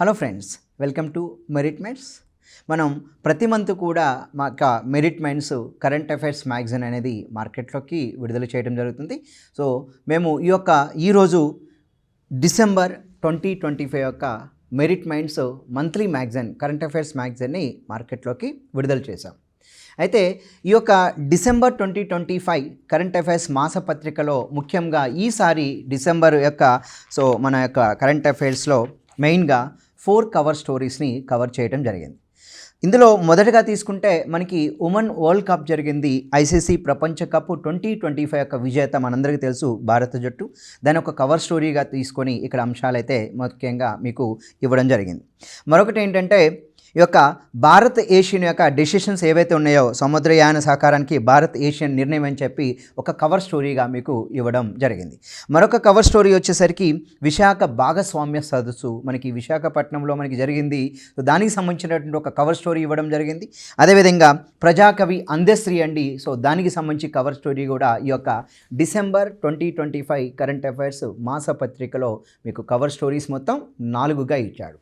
Hello friends welcome to Merit Minds. మనం ప్రతి month కూడా మా Merit Minds current affairs magazine అనేది మార్కెట్లోకి విడుదల చేయడం జరుగుతుంది. సో మేము ఈ యొక్క ఈరోజు డిసెంబర్ ట్వంటీ ట్వంటీ ఫైవ్ యొక్క Merit Minds monthly magazine current affairs మ్యాగజైన్ని మార్కెట్లోకి విడుదల చేశాం. అయితే ఈ యొక్క December twenty twenty five current affairs మాసపత్రికలో ముఖ్యంగా ఈసారి డిసెంబర్ యొక్క సో మన యొక్క కరెంట్ అఫైర్స్లో మెయిన్గా ఫోర్ కవర్ స్టోరీస్ని కవర్ చేయడం జరిగింది. ఇందులో మొదటగా తీసుకుంటే మనకి ఉమెన్ వరల్డ్ కప్ జరిగింది. ఐసీసీ ప్రపంచ కప్ ట్వంటీ ట్వంటీ ఫైవ్ యొక్క విజేత మనందరికీ తెలుసు భారత జట్టు. దాని ఒక కవర్ స్టోరీగా తీసుకొని ఇక్కడ అంశాలైతే ముఖ్యంగా మీకు ఇవ్వడం జరిగింది. మరొకటి ఏంటంటే యొక్క భారత్ ఏషియన్ యొక్క డెసిషన్స్ ఏవైతే ఉన్నాయో సముద్రయాన సహకారానికి భారత్ ఏషియన్ నిర్ణయం అని చెప్పి ఒక కవర్ స్టోరీగా మీకు ఇవ్వడం జరిగింది. మరొక కవర్ స్టోరీ వచ్చేసరికి విశాఖ భాగస్వామ్య సదస్సు మనకి విశాఖపట్నంలో మనకి జరిగింది. సో దానికి సంబంధించినటువంటి ఒక కవర్ స్టోరీ ఇవ్వడం జరిగింది. అదేవిధంగా ప్రజాకవి అందశ్రీ అండి. సో దానికి సంబంధించి కవర్ స్టోరీ కూడా ఈ యొక్క December twenty twenty five current affairs మాసపత్రికలో మీకు కవర్ స్టోరీస్ మొత్తం నాలుగుగా ఇచ్చాడు.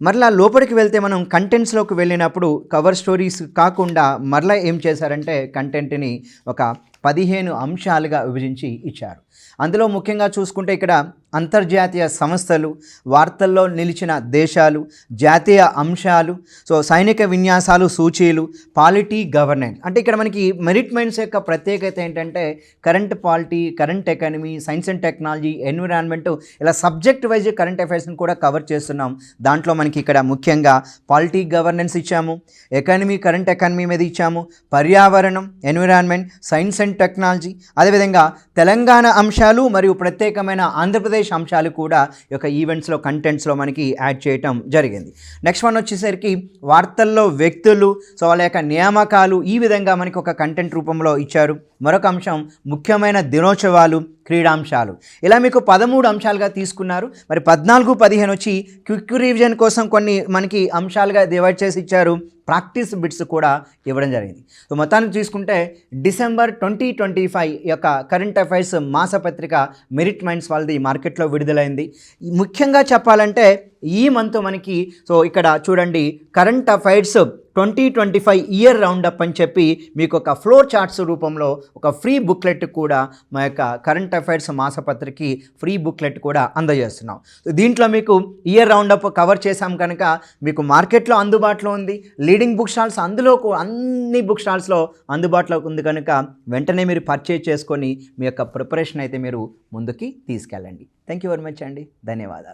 మరలా లోపలికి వెళ్తే మనం కంటెంట్స్లోకి వెళ్ళినప్పుడు కవర్ స్టోరీస్ కాకుండా మరలా ఏం చేశారంటే కంటెంట్ని ఒక పదిహేను అంశాలుగా విభజించి ఇచ్చారు. అందులో ముఖ్యంగా చూసుకుంటే ఇక్కడ అంతర్జాతీయ సంస్థలు వార్తల్లో నిలిచిన దేశాలు జాతీయ అంశాలు సో సైనిక విన్యాసాలు సూచీలు పాలిటీ గవర్నెన్స్. అంటే ఇక్కడ మనకి మెరిట్ మైండ్స్ యొక్క ప్రత్యేకత ఏంటంటే current polity current economy science and technology environment ఇలా సబ్జెక్ట్ వైజ్ కరెంట్ అఫైర్స్ని కూడా కవర్ చేస్తున్నాం. దాంట్లో మనకి ఇక్కడ ముఖ్యంగా పాలిటీ గవర్నెన్స్ ఇచ్చాము ఎకానమీ కరెంట్ ఎకానమీ మీద ఇచ్చాము పర్యావరణం ఎన్విరాన్మెంట్ సైన్స్ అండ్ టెక్నాలజీ అదేవిధంగా తెలంగాణ అంశాలు మరియు ప్రత్యేకమైన ఆంధ్రప్రదేశ్ అంశాలు కూడా ఈ యొక్క ఈవెంట్స్లో కంటెంట్స్లో మనకి యాడ్ చేయటం జరిగింది. నెక్స్ట్ వన్ వచ్చేసరికి వార్తల్లో వ్యక్తులు సో వాళ్ళ యొక్క నియామకాలు ఈ విధంగా మనకి ఒక కంటెంట్ రూపంలో ఇచ్చారు. మరొక అంశం ముఖ్యమైన దినోత్సవాలు క్రీడాంశాలు. ఇలా మీకు పదమూడు అంశాలుగా తీసుకున్నారు. మరి పద్నాలుగు పదిహేను వచ్చి క్విక్ రివిజన్ కోసం కొన్ని మనకి అంశాలుగా డివైడ్ చేసి ఇచ్చారు. ప్రాక్టీస్ బిట్స్ కూడా ఇవ్వడం జరిగింది. సో మొత్తానికి తీసుకుంటే డిసెంబర్ ట్వంటీ ట్వంటీ ఫైవ్ యొక్క కరెంట్ అఫైర్స్ మాసపత్రిక మెరిట్ మైండ్స్ వాళ్ళది మార్కెట్లో విడుదలైంది. ముఖ్యంగా చెప్పాలంటే ఈ మంత్ మనకి సో ఇక్కడ చూడండి current affairs twenty twenty five year roundup అని చెప్పి మీకు ఒక ఫ్లోర్ చార్ట్స్ రూపంలో ఒక ఫ్రీ బుక్లెట్ కూడా మా యొక్క కరెంట్ అఫైర్స్ మాసపత్రికి ఫ్రీ బుక్లెట్ కూడా అందజేస్తున్నాం. దీంట్లో మీకు ఇయర్ రౌండప్ కవర్ చేశాం కనుక మీకు మార్కెట్లో అందుబాటులో ఉంది లీడింగ్ బుక్ స్టాల్స్ అందులో అన్ని బుక్ స్టాల్స్లో అందుబాటులో ఉంది కనుక వెంటనే మీరు పర్చేజ్ చేసుకొని మీ యొక్క ప్రిపరేషన్ అయితే మీరు ముందుకి తీసుకెళ్ళండి. థ్యాంక్ యూ వెరీ మచ్ అండి. ధన్యవాదాలు.